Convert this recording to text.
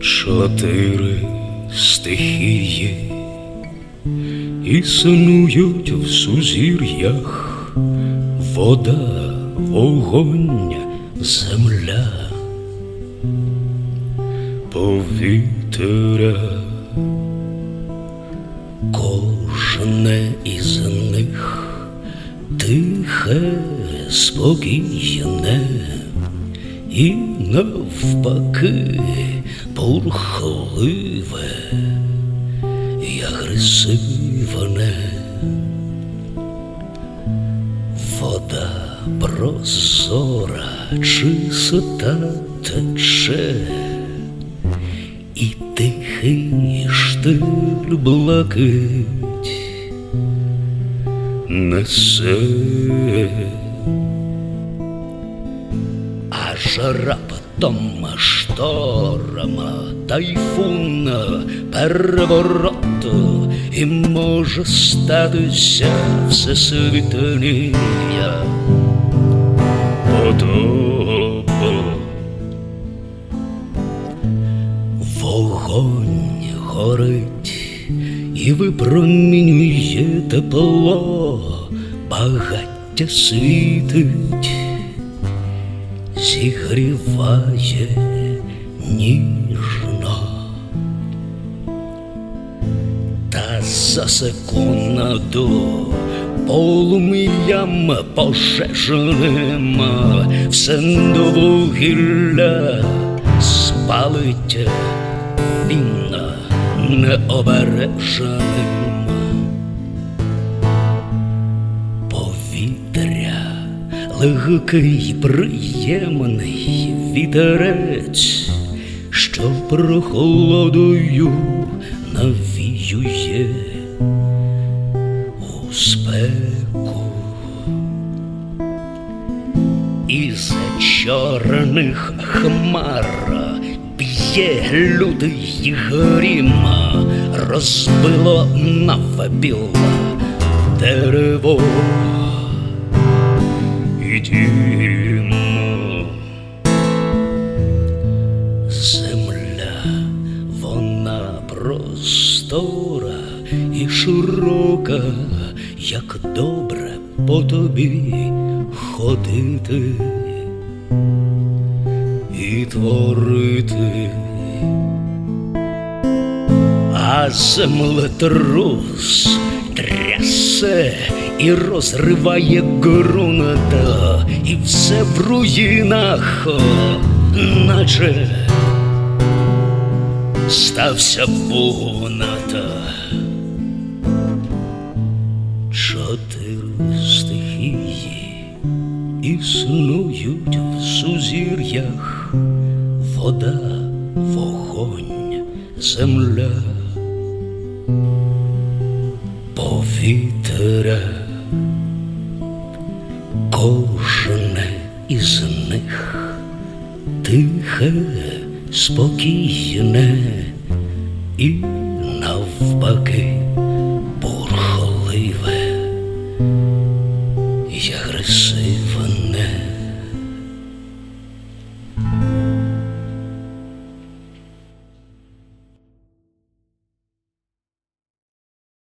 Чотири стихії існують в сузір'ях. Вода, вогонь, земля, повітря, кожне із них тихе спокійне і навпаки бурхливе і агресивне. Вода прозора, чиста тече, і тихий штиль блакить несе. Аж раптом шторм, тайфун, переворот, і може статися всесвітнія потоп. Вогонь горить і випромінює тепло, багаття світить зігріває ніжно, та за секунду полум'ям пожежним все довгілля спалить він необереженим легкий, приємний вітерець, що прохолодою навіює у спеку. Із чорних хмар б'є лютий грім, розбило навпіл дерево і. Земля, вона простора і широка, як добре по тобі ходити і творити. А землетрус трясе і розриває ґрунт, і все в руїнах, наче стався бунат. Чотири стихії існують в сузір'ях вода, вогонь, земля, повітря. Кожне із них тихе, спокійне і навпаки